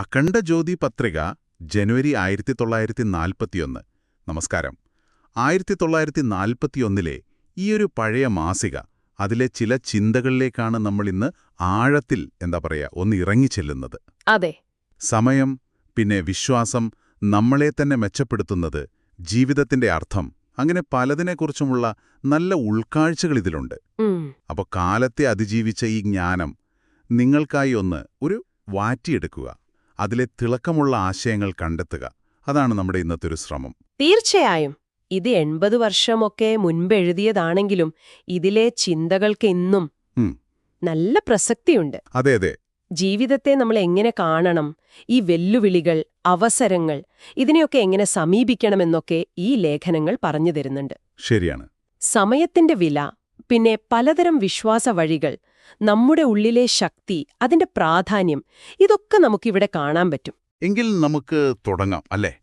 അഖണ്ഡ ജ്യോതി പത്രിക ജനുവരി ആയിരത്തി തൊള്ളായിരത്തി നാൽപ്പത്തിയൊന്ന് നമസ്കാരം. ആയിരത്തി തൊള്ളായിരത്തി നാൽപ്പത്തിയൊന്നിലെ ഈയൊരു പഴയ മാസിക അതിലെ ചില ചിന്തകളിലേക്കാണ് നമ്മൾ ഇന്ന് ആഴത്തിൽ എന്താ പറയുക ഒന്ന് ഇറങ്ങിച്ചെല്ലുന്നത്. അതെ. സമയം പിന്നെ വിശ്വാസം നമ്മളെ തന്നെ മെച്ചപ്പെടുത്തുന്നത് ജീവിതത്തിന്റെ അർത്ഥം അങ്ങനെ പലതിനെക്കുറിച്ചുമുള്ള നല്ല ഉൾക്കാഴ്ചകൾ ഇതിലുണ്ട്. അപ്പോൾ കാലത്തെ അതിജീവിച്ച ഈ ജ്ഞാനം നിങ്ങൾക്കായി ഒന്ന് ഒരു വാറ്റിയെടുക്കുക. അതിലെ തിളക്കമുള്ള ആശയങ്ങൾ കണ്ടെത്തുക. അതാണ് നമ്മുടെ ഇന്നത്തെ ഒരു ശ്രമം. തീർച്ചയായും. ഇത് എൺപത് വർഷമൊക്കെ മുൻപെഴുതിയതാണെങ്കിലും ഇതിലെ ചിന്തകൾക്ക് ഇന്നും നല്ല പ്രസക്തിയുണ്ട്. അതെ അതെ. ജീവിതത്തെ നമ്മൾ എങ്ങനെ കാണണം ഈ വെല്ലുവിളികൾ അവസരങ്ങൾ ഇതിനെയൊക്കെ എങ്ങനെ സമീപിക്കണമെന്നൊക്കെ ഈ ലേഖനങ്ങൾ പറഞ്ഞു തരുന്നുണ്ട്. ശരിയാണ്. സമയത്തിന്റെ വില പിന്നെ പലതരം വിശ്വാസ വഴികൾ നമ്മുടെ ഉള്ളിലെ ശക്തി അതിന്റെ പ്രാധാന്യം ഇതൊക്കെ നമുക്കിവിടെ കാണാൻ പറ്റും. എങ്കിൽ നമുക്ക് തുടങ്ങാം അല്ലേ?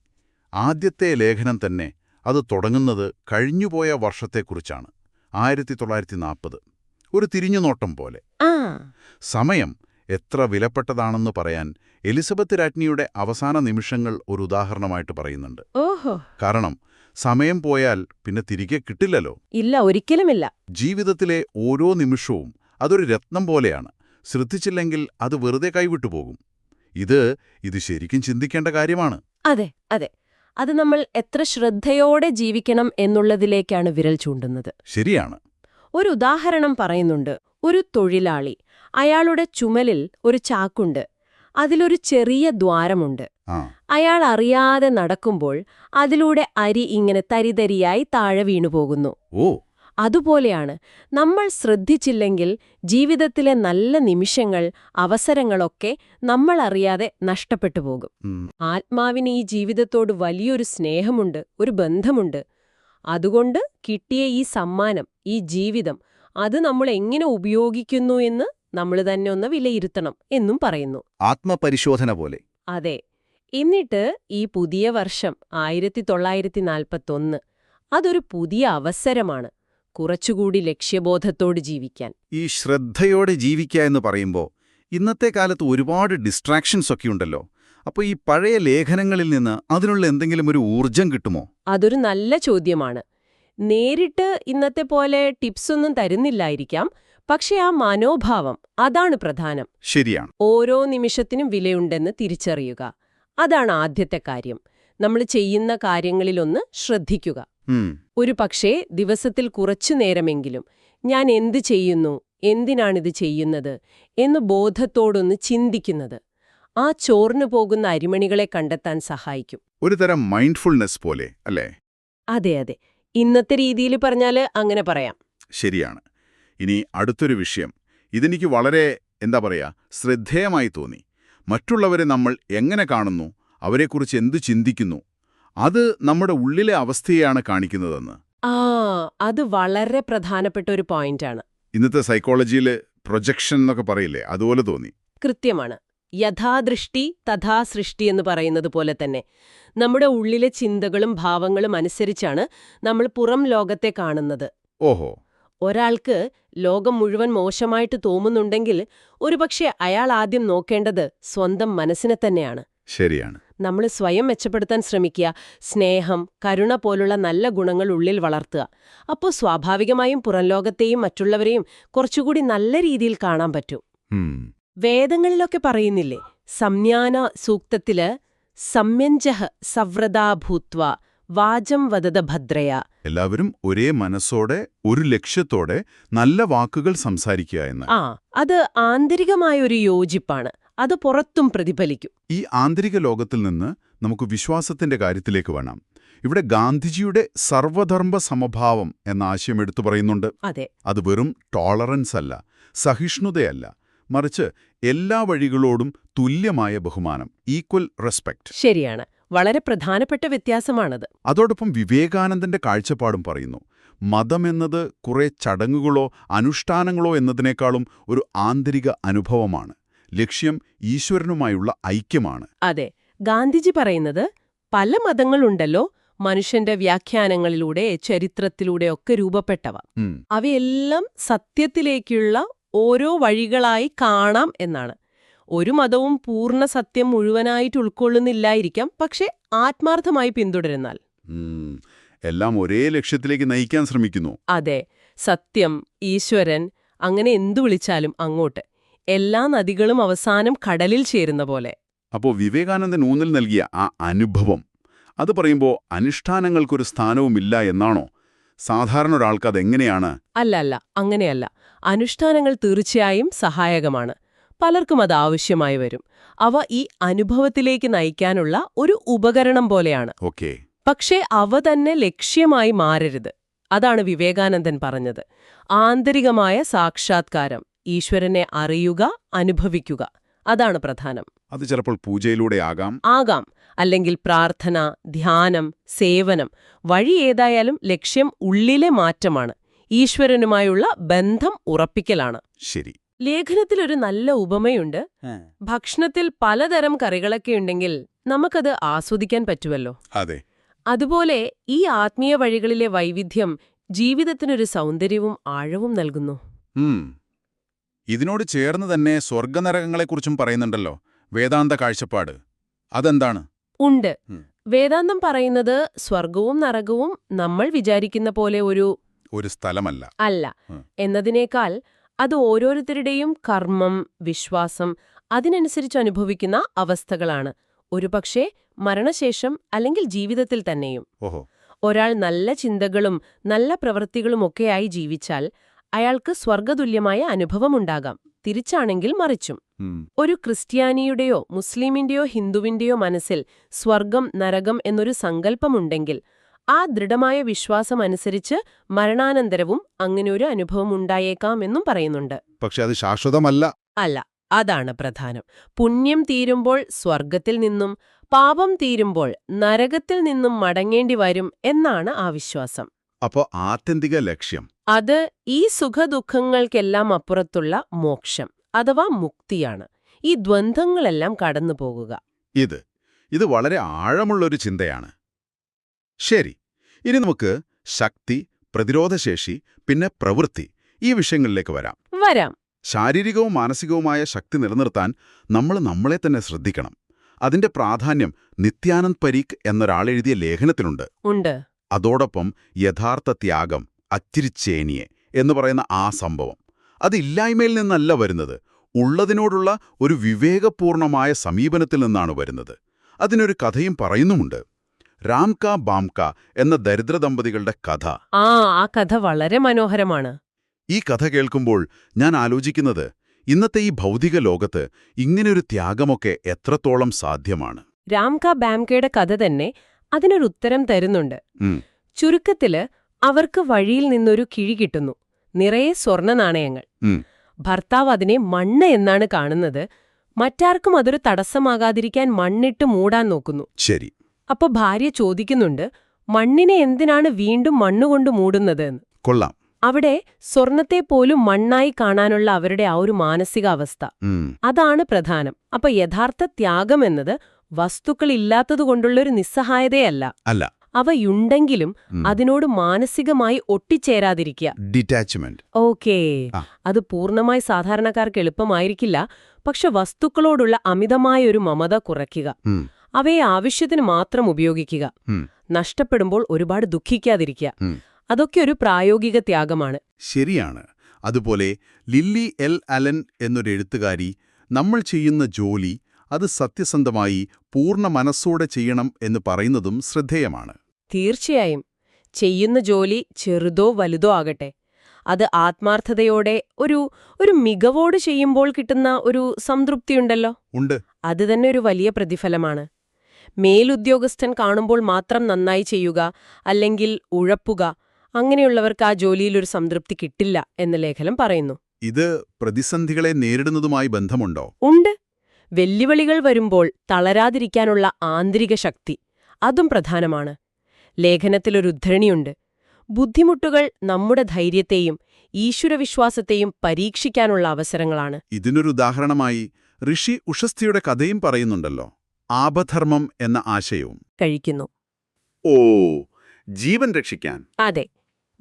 ആദ്യത്തെ ലേഖനം തന്നെ അത് തുടങ്ങുന്നത് കഴിഞ്ഞുപോയ വർഷത്തെക്കുറിച്ചാണ് ആയിരത്തി തൊള്ളായിരത്തി നാൽപ്പത് ഒരു തിരിഞ്ഞുനോട്ടം പോലെ. സമയം എത്ര വിലപ്പെട്ടതാണെന്ന് പറയാൻ എലിസബത്ത് രാജ്ഞിയുടെ അവസാന നിമിഷങ്ങൾ ഒരു ഉദാഹരണമായിട്ട് പറയുന്നുണ്ട്. ഓഹോ. കാരണം സമയം പോയാൽ പിന്നെ തിരികെ കിട്ടില്ലല്ലോ. ഇല്ല ഒരിക്കലുമില്ല. ജീവിതത്തിലെ ഓരോ നിമിഷവും അതൊരു രത്നം പോലെയാണ്. ശ്രദ്ധിച്ചില്ലെങ്കിൽ അത് വെറുതെ കൈവിട്ടു പോകും. ഇത് ഇത് ശരിക്കും ചിന്തിക്കേണ്ട കാര്യമാണ്. അതെ അതെ. അത് നമ്മൾ എത്ര ശ്രദ്ധയോടെ ജീവിക്കണം എന്നുള്ളതിലേക്കാണ് വിരൽ ചൂണ്ടുന്നത്. ശരിയാണ്. ഒരു ഉദാഹരണം പറയുന്നുണ്ട്. ഒരു തൊഴിലാളി അയാളുടെ ചുമലിൽ ഒരു ചാക്കുണ്ട്. അതിലൊരു ചെറിയ ദ്വാരമുണ്ട്. അയാൾ അറിയാതെ നടക്കുമ്പോൾ അതിലൂടെ അരി ഇങ്ങനെ തരിതരിയായി താഴെ വീണുപോകുന്നു. ഓ. അതുപോലെയാണ് നമ്മൾ ശ്രദ്ധിച്ചില്ലെങ്കിൽ ജീവിതത്തിലെ നല്ല നിമിഷങ്ങൾ അവസരങ്ങളൊക്കെ നമ്മൾ അറിയാതെ നഷ്ടപ്പെട്ടു പോകും. ആത്മാവിന് ഈ ജീവിതത്തോട് വലിയൊരു സ്നേഹമുണ്ട് ഒരു ബന്ധമുണ്ട്. അതുകൊണ്ട് കിട്ടിയ ഈ സമ്മാനം ഈ ജീവിതം അത് നമ്മൾ എങ്ങനെ ഉപയോഗിക്കുന്നു എന്ന് നമ്മൾ തന്നെ ഒന്ന് വിലയിരുത്തണം എന്നും പറയുന്നു. ആത്മപരിശോധന പോലെ. അതെ. എന്നിട്ട് ഈ പുതിയ വർഷം ആയിരത്തി തൊള്ളായിരത്തി നാൽപ്പത്തൊന്ന് അതൊരു പുതിയ അവസരമാണ്. കുറച്ചുകൂടി ലക്ഷ്യബോധത്തോട് ജീവിക്കാൻ. ഈ ശ്രദ്ധയോടെ ജീവിക്കുക എന്ന് പറയുമ്പോൾ ഇന്നത്തെ കാലത്ത് ഒരുപാട് ഡിസ്ട്രാക്ഷൻസ് ഒക്കെ ഉണ്ടല്ലോ. അപ്പോൾ ഈ പഴയ ലേഖനങ്ങളിൽ നിന്ന് അതിനുള്ള എന്തെങ്കിലും ഒരു ഊർജം കിട്ടുമോ? അതൊരു നല്ല ചോദ്യമാണ്. നേരിട്ട് ഇന്നത്തെ പോലെ ടിപ്സൊന്നും തരുന്നില്ലായിരിക്കാം. പക്ഷെ ആ മനോഭാവം അതാണ് പ്രധാനം. ശരിയാണ്. ഓരോ നിമിഷത്തിനും വിലയുണ്ടെന്ന് തിരിച്ചറിയുക. അതാണ് ആദ്യത്തെ കാര്യം. നമ്മൾ ചെയ്യുന്ന കാര്യങ്ങളിലൊന്ന് ശ്രദ്ധിക്കുക. ഒരു പക്ഷേ ദിവസത്തിൽ കുറച്ചു നേരമെങ്കിലും ഞാൻ എന്ത് ചെയ്യുന്നു എന്തിനാണിത് ചെയ്യുന്നത് എന്ന് ബോധത്തോടൊന്ന് ചിന്തിക്കുന്നത് ആ ചോർന്നു പോകുന്ന അരിമണികളെ കണ്ടെത്താൻ സഹായിക്കും. ഒരു തരം മൈൻഡ്ഫുൾനെസ് പോലെ അല്ലേ? അതെ അതെ. ഇന്നത്തെ രീതിയിൽ പറഞ്ഞാൽ അങ്ങനെ പറയാം. ശരിയാണ്. ഇനി അടുത്തൊരു വിഷയം. ഇതെനിക്ക് വളരെ എന്താ പറയാ ശ്രദ്ധേയമായി തോന്നി. മറ്റുള്ളവരെ നമ്മൾ എങ്ങനെ കാണുന്നു അവരെക്കുറിച്ച് എന്തു ചിന്തിക്കുന്നു അത് നമ്മുടെ ഉള്ളിലെ അവസ്ഥയാണ് കാണിക്കുന്നതെന്ന്. ആ അത് വളരെ പ്രധാനപ്പെട്ട ഒരു പോയിന്റാണ്. ഇന്നത്തെ സൈക്കോളജിയിൽ പ്രൊജക്ഷൻ എന്നൊക്കെ പറയില്ലേ അതുപോലെ തോന്നി. കൃത്യമാണ്. യഥാദൃഷ്ടി തഥാ സൃഷ്ടി എന്ന് പറയുന്നത് പോലെ തന്നെ നമ്മുടെ ഉള്ളിലെ ചിന്തകളും ഭാവങ്ങളും അനുസരിച്ചാണ് നമ്മൾ പുറം ലോകത്തെ കാണുന്നത്. ഓഹോ. ഒരാൾക്ക് ലോകം മുഴുവൻ മോശമായിട്ട് തോന്നുന്നുണ്ടെങ്കിൽ ഒരുപക്ഷെ അയാൾ ആദ്യം നോക്കേണ്ടത് സ്വന്തം മനസ്സിനെ തന്നെയാണ്. ശരിയാണ്. നമ്മൾ സ്വയം മെച്ചപ്പെടുത്താൻ ശ്രമിക്കുക. സ്നേഹം കരുണ പോലുള്ള നല്ല ഗുണങ്ങൾ ഉള്ളിൽ വളർത്തുക. അപ്പോൾ സ്വാഭാവികമായും പുറംലോകത്തെയും മറ്റുള്ളവരെയും കുറച്ചുകൂടി നല്ല രീതിയിൽ കാണാൻ പറ്റും. വേദങ്ങളിലൊക്കെ പറയുന്നില്ലേ? സംജ്ഞാന സൂക്തത്തിൽ സംയഞ്ജഹ സവ്രതാഭൂത്വ വാചം വദത ഭദ്രയ. എല്ലാവരും ഒരേ മനസ്സോടെ ഒരു ലക്ഷ്യത്തോടെ നല്ല വാക്കുകൾ സംസാരിക്കുക എന്ന് ആ അത് ആന്തരികമായൊരു യോജിപ്പാണ്. അത് പുറത്തും പ്രതിഫലിക്കും. ഈ ആന്തരിക ലോകത്തിൽ നിന്ന് നമുക്ക് വിശ്വാസത്തിന്റെ കാര്യത്തിലേക്ക് വേണം. ഇവിടെ ഗാന്ധിജിയുടെ സർവധർമ്മ സമഭാവം എന്ന ആശയം എടുത്തു പറയുന്നുണ്ട്. അതെ. അത് വെറും ടോളറൻസ് അല്ല സഹിഷ്ണുതയല്ല മറിച്ച് എല്ലാ വഴികളോടും തുല്യമായ ബഹുമാനം ഈക്വൽ റെസ്പെക്ട് ശരിയാണ്. വളരെ പ്രധാനപ്പെട്ട വ്യത്യാസമാണത്. അതോടൊപ്പം വിവേകാനന്ദന്റെ കാഴ്ചപ്പാടും പറയുന്നു. മതമെന്നത് കുറെ ചടങ്ങുകളോ അനുഷ്ഠാനങ്ങളോ എന്നതിനേക്കാളും ഒരു ആന്തരിക അനുഭവമാണ്. ലക്ഷ്യം ഈശ്വരനുമായുള്ള ഐക്യമാണ്. അതെ ഗാന്ധിജി പറയുന്നത് പല മതങ്ങളുണ്ടല്ലോ മനുഷ്യന്റെ വ്യാഖ്യാനങ്ങളിലൂടെ ചരിത്രത്തിലൂടെയൊക്കെ രൂപപ്പെട്ടവ. അവയെല്ലാം സത്യത്തിലേക്കുള്ള ഓരോ വഴികളായി കാണാം എന്നാണ്. ഒരു മതവും പൂർണ സത്യം മുഴുവനായിട്ട് ഉൾക്കൊള്ളുന്നില്ലായിരിക്കാം പക്ഷെ ആത്മാർത്ഥമായി പിന്തുടരുന്നാൽ. എല്ലാം ഒരേ ലക്ഷ്യത്തിലേക്ക് നയിക്കാൻ ശ്രമിക്കുന്നു. അതെ സത്യം ഈശ്വരൻ അങ്ങനെ എന്തു വിളിച്ചാലും അങ്ങോട്ട്. എല്ലാ നദികളും അവസാനം കടലിൽ ചേരുന്ന പോലെ. അപ്പോൾ വിവേകാനന്ദൻ ഊന്നൽ നൽകിയ ആ അനുഭവം അത് പറയുമ്പോൾ അനുഷ്ഠാനങ്ങൾക്കൊരു സ്ഥാനവുമില്ല എന്നാണോ? സാധാരണ ഒരാൾക്ക് അതെങ്ങനെയാണ്? അല്ല അല്ല അങ്ങനെയല്ല. അനുഷ്ഠാനങ്ങൾ തീർച്ചയായും സഹായകമാണ്. പലർക്കും അത് ആവശ്യമായി വരും. അവ ഈ അനുഭവത്തിലേക്ക് നയിക്കാനുള്ള ഒരു ഉപകരണം പോലെയാണ്. ഓക്കെ. പക്ഷേ അവ തന്നെ ലക്ഷ്യമായി മാറരുത്. അതാണ് വിവേകാനന്ദൻ പറഞ്ഞത്. ആന്തരികമായ സാക്ഷാത്കാരം. ഈശ്വരനെ അറിയുക അനുഭവിക്കുക. അതാണ് പ്രധാനം. അത് ചിലപ്പോൾ പൂജയിലൂടെ ആകാം. ആകാം. അല്ലെങ്കിൽ പ്രാർത്ഥന ധ്യാനം സേവനം വഴി ഏതായാലും ലക്ഷ്യം ഉള്ളിലെ മാറ്റമാണ്. ഈശ്വരനുമായുള്ള ബന്ധം ഉറപ്പിക്കലാണ്. ശരി. ലേഖനത്തിൽ ഒരു നല്ല ഉപമയുണ്ട്. ഭക്ഷണത്തിൽ പലതരം കറികളൊക്കെ ഉണ്ടെങ്കിൽ നമുക്കത് ആസ്വദിക്കാൻ പറ്റുമല്ലോ അതെ. അതുപോലെ ഈ ആത്മീയ വഴികളിലെ വൈവിധ്യം ജീവിതത്തിനൊരു സൗന്ദര്യവും ആഴവും നൽകുന്നു. ഇതിനോട് ചേർന്ന് തന്നെ സ്വർഗനരകങ്ങളെക്കുറിച്ചും പറയുന്നുണ്ടല്ലോ വേദാന്ത കാഴ്ചപ്പാട്. അതെന്താണ്? ഉണ്ട്. വേദാന്തം പറയുന്നത് സ്വർഗവും നരകവും നമ്മൾ വിചാരിക്കുന്ന പോലെ ഒരു ഒരു സ്ഥലമല്ല. അല്ല. എന്നതിനേക്കാൾ അത് ഓരോരുത്തരുടെയും കർമ്മം വിശ്വാസം അതിനനുസരിച്ച് അനുഭവിക്കുന്ന അവസ്ഥകളാണ്. ഒരുപക്ഷെ മരണശേഷം അല്ലെങ്കിൽ ജീവിതത്തിൽ തന്നെയും. ഒരാൾ നല്ല ചിന്തകളും നല്ല പ്രവൃത്തികളുമൊക്കെയായി ജീവിച്ചാൽ അയാൾക്ക് സ്വർഗതുല്യമായ അനുഭവമുണ്ടാകാം. തിരിച്ചാണെങ്കിൽ മറിച്ചും. ഒരു ക്രിസ്ത്യാനിയുടെയോ മുസ്ലിമിന്റെയോ ഹിന്ദുവിന്റെയോ മനസ്സിൽ സ്വർഗം നരകം എന്നൊരു സങ്കല്പമുണ്ടെങ്കിൽ ആ ദൃഢമായ വിശ്വാസമനുസരിച്ച് മരണാനന്തരവും അങ്ങനെയൊരു അനുഭവം ഉണ്ടായേക്കാമെന്നും പറയുന്നുണ്ട്. പക്ഷെ അത് ശാശ്വതമല്ല. അല്ല അതാണ് പ്രധാനം. പുണ്യം തീരുമ്പോൾ സ്വർഗത്തിൽ നിന്നും പാപം തീരുമ്പോൾ നരകത്തിൽ നിന്നും മടങ്ങേണ്ടി വരും എന്നാണ് ആ വിശ്വാസം. അപ്പോ ആത്യന്തിക ലക്ഷ്യം. അത് ഈ സുഖദുഃഖങ്ങൾക്കെല്ലാം അപ്പുറത്തുള്ള മോക്ഷം അഥവാ മുക്തിയാണ്. ഈ ദ്വന്ദ്ങ്ങളെല്ലാം കടന്നു പോകുക. ഇത് ഇത് വളരെ ആഴമുള്ളൊരു ചിന്തയാണ്. ശരി ഇനി നമുക്ക് ശക്തി പ്രതിരോധശേഷി പിന്നെ പ്രവൃത്തി ഈ വിഷയങ്ങളിലേക്ക് വരാം. വരാം. ശാരീരികവും മാനസികവുമായ ശക്തി നിലനിർത്താൻ നമ്മൾ നമ്മളെ തന്നെ ശ്രദ്ധിക്കണം. അതിന്റെ പ്രാധാന്യം നിത്യാനന്ദ് പരീഖ് എന്നൊരാളെഴുതിയ ലേഖനത്തിലുണ്ട്. ഉണ്ട്. അതോടൊപ്പം യഥാർത്ഥ ത്യാഗം അച്ചിരിച്ചേനിയെ എന്ന് പറയുന്ന ആ സംഭവം. അതില്ലായ്മയിൽ നിന്നല്ല വരുന്നത്. ഉള്ളതിനോടുള്ള ഒരു വിവേകപൂർണമായ സമീപനത്തിൽ നിന്നാണ് വരുന്നത്. അതിനൊരു കഥയും പറയുന്നുമുണ്ട്. രാംക ബാംക എന്ന ദരിദ്ര ദമ്പതികളുടെ കഥ. ആ ആ കഥ വളരെ മനോഹരമാണ്. ഈ കഥ കേൾക്കുമ്പോൾ ഞാൻ ആലോചിക്കുന്നത് ഇന്നത്തെ ഈ ഭൗതിക ലോകത്ത് ഇങ്ങനെയൊരു ത്യാഗമൊക്കെ എത്രത്തോളം സാധ്യമാണ്. രാംക ബാംകയുടെ കഥ തന്നെ അതിനൊരു ഉത്തരം തരുന്നുണ്ട്. ചുരുക്കത്തിൽ അവർക്ക് വഴിയിൽ നിന്നൊരു കിഴി കിട്ടുന്നു. നിറയെ സ്വർണ നാണയങ്ങൾ. ഭർത്താവ് അതിനെ മണ്ണ് എന്നാണ് കാണുന്നത്. മറ്റാർക്കും അതൊരു തടസ്സമാകാതിരിക്കാൻ മണ്ണിട്ട് മൂടാൻ നോക്കുന്നു. ശരി. അപ്പൊ ഭാര്യ ചോദിക്കുന്നുണ്ട് മണ്ണിനെ എന്തിനാണ് വീണ്ടും മണ്ണുകൊണ്ട് മൂടുന്നത്? എന്ന്. കൊള്ളാം. അവിടെ സ്വർണത്തെ പോലും മണ്ണായി കാണാനുള്ള അവരുടെ ആ ഒരു മാനസികാവസ്ഥ. അതാണ് പ്രധാനം. അപ്പൊ യഥാർത്ഥ ത്യാഗം എന്നത് വസ്തുക്കളില്ലാത്തതുകൊണ്ടുള്ളൊരു നിസ്സഹായതയല്ല. അല്ല. അവയുണ്ടെങ്കിലും അതിനോട് മാനസികമായി ഒട്ടിച്ചേരാതിരിക്കുക. Detachment okay. അത് പൂർണമായി സാധാരണക്കാർക്ക് എളുപ്പമായിരിക്കില്ല. പക്ഷെ വസ്തുക്കളോടുള്ള അമിതമായ ഒരു മമത കുറയ്ക്കുക. അവയെ ആവശ്യത്തിന് മാത്രം ഉപയോഗിക്കുക. നഷ്ടപ്പെടുമ്പോൾ ഒരുപാട് ദുഃഖിക്കാതിരിക്കുക. അതൊക്കെ ഒരു പ്രായോഗിക ത്യാഗമാണ്. ശരിയാണ്. അതുപോലെ ലില്ലി എൽ അലൻ എന്നൊരു എഴുത്തുകാരി നമ്മൾ ചെയ്യുന്ന ജോലി അത് സത്യസന്ധമായി പൂർണ മനസ്സോടെ ചെയ്യണം എന്ന് പറയുന്നതും ശ്രദ്ധേയമാണ്. തീർച്ചയായും. ചെയ്യുന്ന ജോലി ചെറുതോ വലുതോ ആകട്ടെ. അത് ആത്മാർത്ഥതയോടെ ഒരു ഒരു മികവോട് ചെയ്യുമ്പോൾ കിട്ടുന്ന ഒരു സംതൃപ്തിയുണ്ടല്ലോ? ഉണ്ട്. അത് തന്നെ ഒരു വലിയ പ്രതിഫലമാണ്. മേലുദ്യോഗസ്ഥൻ കാണുമ്പോൾ മാത്രം നന്നായി ചെയ്യുക അല്ലെങ്കിൽ ഉഴപ്പുക അങ്ങനെയുള്ളവർക്ക് ആ ജോലിയിലൊരു സംതൃപ്തി കിട്ടില്ല എന്ന് ലേഖനം പറയുന്നു. ഇത് പ്രതിസന്ധികളെ നേരിടുന്നതുമായി ബന്ധമുണ്ടോ? ഉണ്ട്. വെല്ലുവിളികൾ വരുമ്പോൾ തളരാതിരിക്കാനുള്ള ആന്തരിക ശക്തി അതും പ്രധാനമാണ്. ലേഖനത്തിലൊരു ഉദ്ധരണിയുണ്ട്. ബുദ്ധിമുട്ടുകൾ നമ്മുടെ ധൈര്യത്തെയും ഈശ്വരവിശ്വാസത്തെയും പരീക്ഷിക്കാനുള്ള അവസരങ്ങളാണ്. ഇതിനൊരു ഉദാഹരണമായി ഋഷി ഉഷസ്ഥിയുടെ കഥയും പറയുന്നുണ്ടല്ലോ ആപധർമ്മം എന്ന ആശയവും. കഴിക്കുന്നു. ഓ ജീവൻ രക്ഷിക്കാൻ. അതെ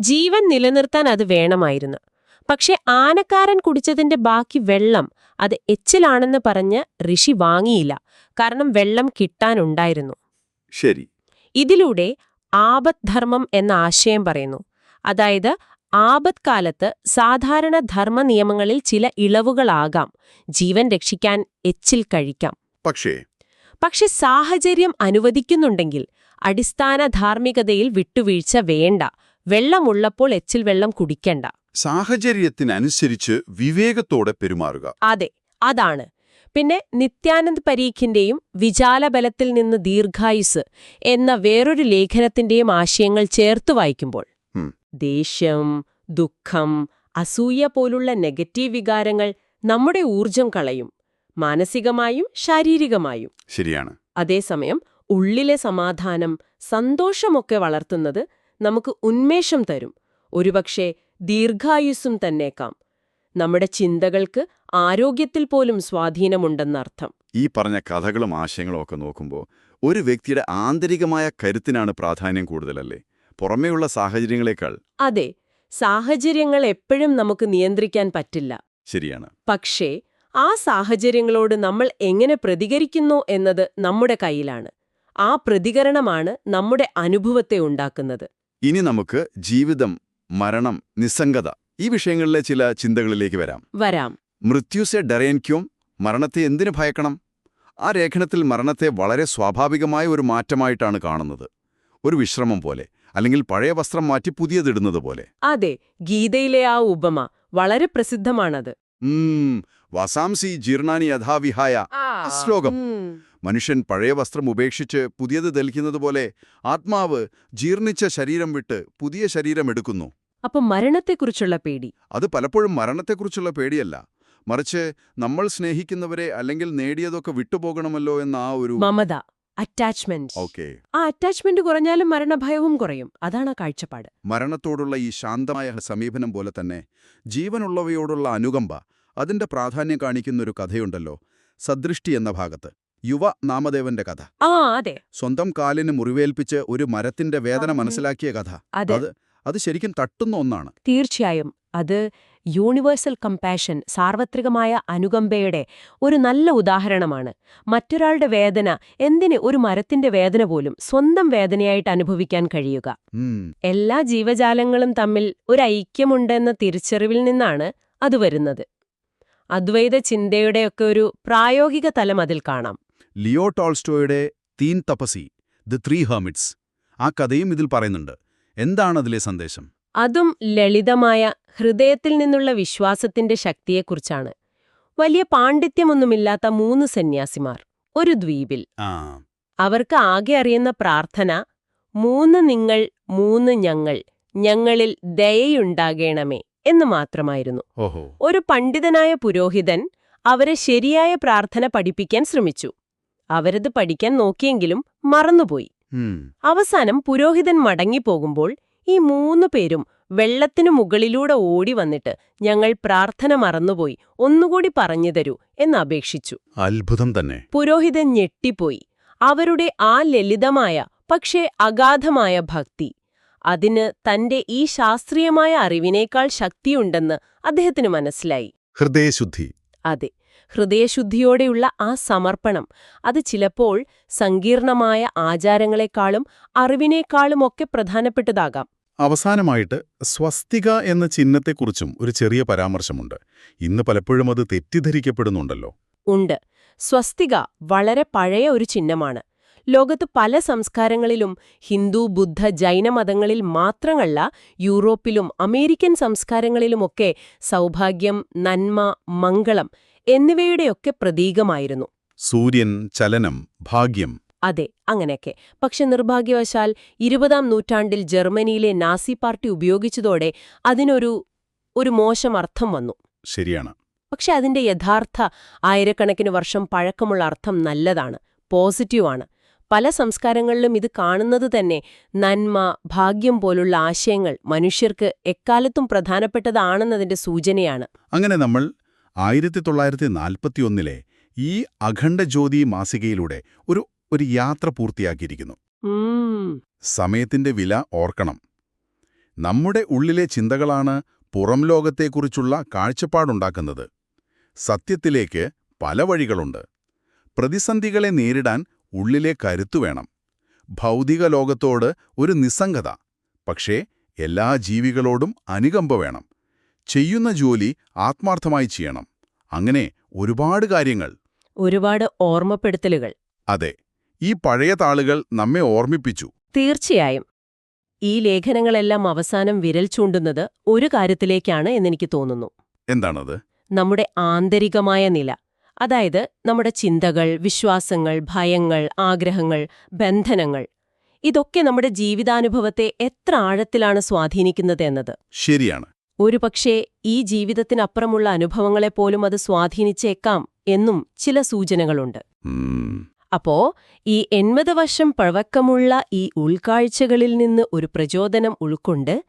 ജീവൻ നിലനിർത്താൻ അത് വേണമായിരുന്നു. പക്ഷെ ആനക്കാരൻ കുടിച്ചതിന്റെ ബാക്കി വെള്ളം അത് എച്ചിലാണെന്ന് പറഞ്ഞ് ഋഷി വാങ്ങിയില്ല. കാരണം വെള്ളം കിട്ടാനുണ്ടായിരുന്നു. ശരി. ഇതിലൂടെ ആപത്ധർമ്മം എന്ന ആശയം പറയുന്നു. അതായത് ആപത് കാലത്ത് സാധാരണ ധർമ്മ നിയമങ്ങളിൽ ചില ഇളവുകളാകാം. ജീവൻ രക്ഷിക്കാൻ എച്ചിൽ കഴിക്കാം. പക്ഷേ പക്ഷെ സാഹചര്യം അനുവദിക്കുന്നുണ്ടെങ്കിൽ അടിസ്ഥാന ധാർമ്മികതയിൽ വിട്ടുവീഴ്ച വേണ്ട. വെള്ളമുള്ളപ്പോൾ എച്ചിൽ വെള്ളം കുടിക്കണ്ട. സാഹചര്യത്തിനനുസരിച്ച് വിവേകത്തോടെ പെരുമാറുക. അതെ അതാണ്. പിന്നെ നിത്യാനന്ദ് പരീഖിന്റെയും വിചാലബലത്തിൽ നിന്ന് ദീർഘായുസ് എന്ന വേറൊരു ലേഖനത്തിന്റെയും ആശയങ്ങൾ ചേർത്ത് വായിക്കുമ്പോൾ ദേഷ്യം ദുഃഖം അസൂയ പോലുള്ള നെഗറ്റീവ് വികാരങ്ങൾ നമ്മുടെ ഊർജം കളയും. മാനസികമായും ശാരീരികമായും. ശരിയാണ്. അതേസമയം ഉള്ളിലെ സമാധാനം സന്തോഷമൊക്കെ വളർത്തുന്നത് നമുക്ക് ഉന്മേഷം തരും. ഒരുപക്ഷെ ദീർഘായുസ്സും തന്നേക്കാം. നമ്മുടെ ചിന്തകൾക്ക് ആരോഗ്യത്തിൽ പോലും സ്വാധീനമുണ്ടെന്നർത്ഥം. ഈ പറഞ്ഞ കഥകളും ആശയങ്ങളും ഒക്കെ നോക്കുമ്പോൾ ഒരു വ്യക്തിയുടെ ആന്തരികമായ കരുത്തിനാണ് പ്രാധാന്യം കൂടുതലല്ലേ? പുറമേയുള്ള സാഹചര്യങ്ങളെക്കാൾ. അതെ സാഹചര്യങ്ങൾ എപ്പോഴും നമുക്ക് നിയന്ത്രിക്കാൻ പറ്റില്ല. ശരിയാണ്. പക്ഷേ ആ സാഹചര്യങ്ങളോട് നമ്മൾ എങ്ങനെ പ്രതികരിക്കുന്നു എന്നത് നമ്മുടെ കയ്യിലാണ്. ആ പ്രതികരണമാണ് നമ്മുടെ അനുഭവത്തെ ഉണ്ടാക്കുന്നത്. ഇനി നമുക്ക് ജീവിതം മരണം നിസ്സംഗത ഈ വിഷയങ്ങളിലെ ചില ചിന്തകളിലേക്ക് വരാം. വരാം. മൃത്യുസെ ഡറേൻക്യോം മരണത്തെ എന്തിനു ഭയക്കണം? ആ രേഖനത്തിൽ മരണത്തെ വളരെ സ്വാഭാവികമായ ഒരു മാറ്റമായിട്ടാണ് കാണുന്നത്. ഒരു വിശ്രമം പോലെ അല്ലെങ്കിൽ പഴയ വസ്ത്രം മാറ്റി പുതിയതിടുന്നത് പോലെ. അതെ ഗീതയിലെ ആ ഉപമ വളരെ പ്രസിദ്ധമാണത്. ഉം, വസാംസി ജീർണാനി യഥാവിഹായ ശ്ലോകം. മനുഷ്യൻ പഴയ വസ്ത്രം ഉപേക്ഷിച്ച് പുതിയത് ധരിക്കുന്നതുപോലെ ആത്മാവ് ജീർണിച്ച ശരീരം വിട്ട് പുതിയ ശരീരം എടുക്കുന്നു. അപ്പൊ മരണത്തെക്കുറിച്ചുള്ള പേടി. അത് പലപ്പോഴും മരണത്തെക്കുറിച്ചുള്ള പേടിയല്ല. മറിച്ച് നമ്മൾ സ്നേഹിക്കുന്നവരെ അല്ലെങ്കിൽ നേടിയതൊക്കെ വിട്ടുപോകണമല്ലോ എന്ന ആ ഒരു മമത അറ്റാച്ച്മെന്റ് ഓക്കെ. ആ അറ്റാച്ച്മെന്റ് കുറഞ്ഞാലും മരണഭയവും കുറയും. അതാണ് ആ കാഴ്ചപ്പാട്. മരണത്തോടുള്ള ഈ ശാന്തമായ സമീപനം പോലെ തന്നെ ജീവനുള്ളവയോടുള്ള അനുകമ്പ അതിന്റെ പ്രാധാന്യം കാണിക്കുന്നൊരു കഥയുണ്ടല്ലോ സദൃഷ്ടി എന്ന ഭാഗത്ത്. യുവ നാമദേവന്റെ കഥ. ആ അതെ. സ്വന്തം കാലിന് മുറിവേൽപ്പിച്ച് ഒരു മരത്തിന്റെ വേദന മനസ്സിലാക്കിയ കഥ. അതെ. അത് അത് ശരിക്കും തട്ടുന്ന ഒന്നാണ്. തീർച്ചയായും. അത് യൂണിവേഴ്സൽ കമ്പാഷൻ സാർവത്രികമായ അനുകമ്പയുടെ ഒരു നല്ല ഉദാഹരണമാണ്. മറ്റൊരാളുടെ വേദന എന്തിന് ഒരു മരത്തിന്റെ വേദന പോലും സ്വന്തം വേദനയായിട്ട് അനുഭവിക്കാൻ കഴിയുക? എല്ലാ ജീവജാലങ്ങളും തമ്മിൽ ഒരു ഐക്യമുണ്ടെന്ന തിരിച്ചറിവിൽ നിന്നാണ് അത് വരുന്നത്. അദ്വൈത ചിന്തയുടെയൊക്കെ ഒരു പ്രായോഗിക തലം അതിൽ കാണാം. ലിയോ ടോൾസ്റ്റോയുടെ തീൻ തപസി ദി ത്രീ ഹെർമിറ്റ്സ് ആ കഥയും ഇതിൽ പറയുന്നുണ്ട്. എന്താണ് അതിലെ സന്ദേശം? അതും ലളിതമായ ഹൃദയത്തിൽ നിന്നുള്ള വിശ്വാസത്തിന്റെ ശക്തിയെക്കുറിച്ചാണ്. വലിയ പാണ്ഡിത്യമൊന്നുമില്ലാത്ത മൂന്ന് സന്യാസിമാർ ഒരു ദ്വീപിൽ. അവർക്ക് ആകെ അറിയുന്ന പ്രാർത്ഥന മൂന്ന് നിങ്ങൾ മൂന്ന് ഞങ്ങൾ ഞങ്ങളിൽ ദയയുണ്ടാകേണമേ എന്ന് മാത്രമായിരുന്നു. ഒരു പണ്ഡിതനായ പുരോഹിതൻ അവരെ ശരിയായ പ്രാർത്ഥന പഠിപ്പിക്കാൻ ശ്രമിച്ചു. അവരത് പഠിക്കാൻ നോക്കിയെങ്കിലും മറന്നുപോയി. അവസാനം പുരോഹിതൻ മടങ്ങിപ്പോകുമ്പോൾ ഈ മൂന്നു പേരും വെള്ളത്തിനു മുകളിലൂടെ ഓടി വന്നിട്ട് ഞങ്ങൾ പ്രാർത്ഥന മറന്നുപോയി ഒന്നുകൂടി പറഞ്ഞു തരൂ എന്നപേക്ഷിച്ചു അത്ഭുതം തന്നെ. പുരോഹിതൻ ഞെട്ടിപ്പോയി. അവരുടെ ആ ലളിതമായ പക്ഷേ അഗാധമായ ഭക്തി. അതിന് തന്റെ ഈ ശാസ്ത്രീയമായ അറിവിനേക്കാൾ ശക്തിയുണ്ടെന്ന് അദ്ദേഹത്തിന് മനസ്സിലായി. ഹൃദയശുദ്ധി. അതെ. ഹൃദയശുദ്ധിയോടെയുള്ള ആ സമർപ്പണം. അത് ചിലപ്പോൾ സങ്കീർണമായ ആചാരങ്ങളെക്കാളും അറിവിനേക്കാളുമൊക്കെ പ്രധാനപ്പെട്ടതാകാം. അവസാനമായിട്ട് സ്വസ്തിക എന്ന ചിഹ്നത്തെക്കുറിച്ചും ഒരു ചെറിയ പരാമർശമുണ്ട്. ഇന്ന് പലപ്പോഴും അത് തെറ്റിദ്ധരിക്കപ്പെടുന്നുണ്ടല്ലോ. ഉണ്ട്. സ്വസ്തിക വളരെ പഴയ ഒരു ചിഹ്നമാണ്. ലോകത്ത് പല സംസ്കാരങ്ങളിലും ഹിന്ദു ബുദ്ധ ജൈന മതങ്ങളിൽ മാത്രമല്ല യൂറോപ്പിലും അമേരിക്കൻ സംസ്കാരങ്ങളിലുമൊക്കെ സൗഭാഗ്യം നന്മ മംഗളം എന്നിവയുടെയൊക്കെ പ്രതീകമായിരുന്നു. സൂര്യൻ ചലനം ഭാഗ്യം. അതെ അങ്ങനെയൊക്കെ. പക്ഷെ നിർഭാഗ്യവശാൽ ഇരുപതാം നൂറ്റാണ്ടിൽ ജർമ്മനിയിലെ നാസി പാർട്ടി ഉപയോഗിച്ചതോടെ അതിനൊരു ഒരു മോശം അർത്ഥം വന്നു. ശരിയാണ്. പക്ഷെ അതിന്റെ യഥാർത്ഥ ആയിരക്കണക്കിന് വർഷം പഴക്കമുള്ള അർത്ഥം നല്ലതാണ് പോസിറ്റീവാണ്. പല സംസ്കാരങ്ങളിലും ഇത് കാണുന്നത് തന്നെ നന്മ ഭാഗ്യം പോലുള്ള ആശയങ്ങൾ മനുഷ്യർക്ക് എക്കാലത്തും പ്രധാനപ്പെട്ടതാണെന്നതിന്റെ സൂചനയാണ്. അങ്ങനെ നമ്മൾ ആയിരത്തി തൊള്ളായിരത്തി നാൽപ്പത്തിയൊന്നിലെ ഈ അഖണ്ഡ ജ്യോതി മാസികയിലൂടെ ഒരു ഒരു യാത്ര പൂർത്തിയാക്കിയിരിക്കുന്നു. സമയത്തിന്റെ വില ഓർക്കണം. നമ്മുടെ ഉള്ളിലെ ചിന്തകളാണ് പുറം ലോകത്തെക്കുറിച്ചുള്ള കാഴ്ചപ്പാടുണ്ടാക്കുന്നത്. സത്യത്തിലേക്ക് പല വഴികളുണ്ട്. പ്രതിസന്ധികളെ നേരിടാൻ ഉള്ളിലെ കരുത്തു വേണം. ഭൗതിക ലോകത്തോട് ഒരു നിസ്സംഗത. പക്ഷേ എല്ലാ ജീവികളോടും അനുകമ്പ വേണം. ചെയ്യുന്ന ജോലി ആത്മാർത്ഥമായി ചെയ്യണം. അങ്ങനെ ഒരുപാട് കാര്യങ്ങൾ. ഒരുപാട് ഓർമ്മപ്പെടുത്തലുകൾ. അതെ ഈ പഴയ താളുകൾ നമ്മെ ഓർമ്മിപ്പിച്ചു. തീർച്ചയായും. ഈ ലേഖനങ്ങളെല്ലാം അവസാനം വിരൽ ചൂണ്ടുന്നത് ഒരു കാര്യത്തിലേക്കാണ് എന്നെനിക്ക് തോന്നുന്നു. എന്താണത്? നമ്മുടെ ആന്തരികമായ നില. അതായത് നമ്മുടെ ചിന്തകൾ വിശ്വാസങ്ങൾ ഭയങ്ങൾ ആഗ്രഹങ്ങൾ ബന്ധനങ്ങൾ. ഇതൊക്കെ നമ്മുടെ ജീവിതാനുഭവത്തെ എത്ര ആഴത്തിലാണ് സ്വാധീനിക്കുന്നത് എന്നത്. ശരിയാണ്. ഒരുപക്ഷേ ഈ ജീവിതത്തിനപ്പുറമുള്ള അനുഭവങ്ങളെപ്പോലും അത് സ്വാധീനിച്ചേക്കാം എന്നും ചില സൂചനകളുണ്ട്. അപ്പോ ഈ എൺപത് വർഷം പഴക്കമുള്ള ഈ ഉൾക്കാഴ്ചകളിൽ നിന്ന് ഒരു പ്രചോദനം ഉൾക്കൊണ്ട്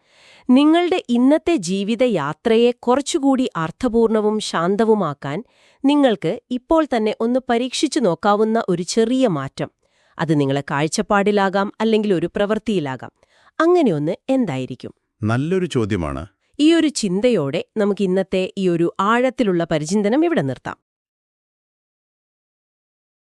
നിങ്ങളുടെ ഇന്നത്തെ ജീവിതയാത്രയെ കുറച്ചുകൂടി അർത്ഥപൂർണവും ശാന്തവുമാക്കാൻ നിങ്ങൾക്ക് ഇപ്പോൾ തന്നെ ഒന്ന് പരീക്ഷിച്ചു നോക്കാവുന്ന ഒരു ചെറിയ മാറ്റം. അത് നിങ്ങളെ കാഴ്ചപ്പാടിലാകാം അല്ലെങ്കിൽ ഒരു പ്രവൃത്തിയിലാകാം. അങ്ങനെയൊന്ന് എന്തായിരിക്കും? നല്ലൊരു ചോദ്യമാണ്. ഈ ഒരു ചിന്തയോടെ നമുക്ക് ഇന്നത്തെ ഈ ഒരു ആഴത്തിലുള്ള പരിചിന്തനം ഇവിടെ നിർത്താം.